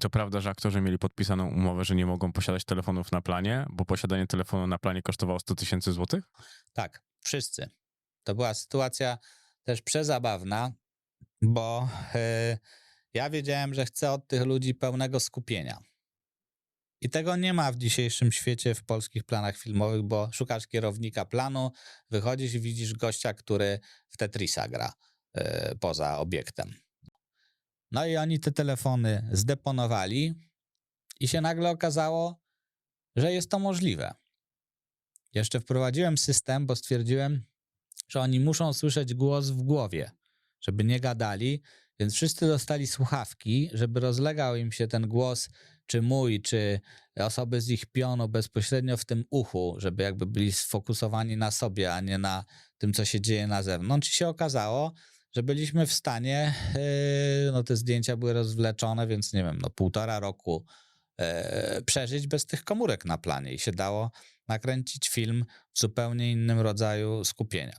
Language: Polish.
To prawda, że aktorzy mieli podpisaną umowę, że nie mogą posiadać telefonów na planie, bo posiadanie telefonu na planie kosztowało 100 tysięcy złotych? Tak, wszyscy. To była sytuacja też przezabawna, bo e, ja wiedziałem, że chcę od tych ludzi pełnego skupienia. I tego nie ma w dzisiejszym świecie w polskich planach filmowych, bo szukasz kierownika planu, wychodzisz i widzisz gościa, który w Tetrisa gra e, poza obiektem. No i oni te telefony zdeponowali i się nagle okazało, że jest to możliwe. Jeszcze wprowadziłem system, bo stwierdziłem, że oni muszą słyszeć głos w głowie, żeby nie gadali, więc wszyscy dostali słuchawki, żeby rozlegał im się ten głos, czy mój, czy osoby z ich pionu bezpośrednio w tym uchu, żeby jakby byli sfokusowani na sobie, a nie na tym, co się dzieje na zewnątrz. I się okazało, że byliśmy w stanie, yy, no te zdjęcia były rozwleczone, więc nie wiem, no półtora roku e, przeżyć bez tych komórek na planie i się dało nakręcić film w zupełnie innym rodzaju skupienia.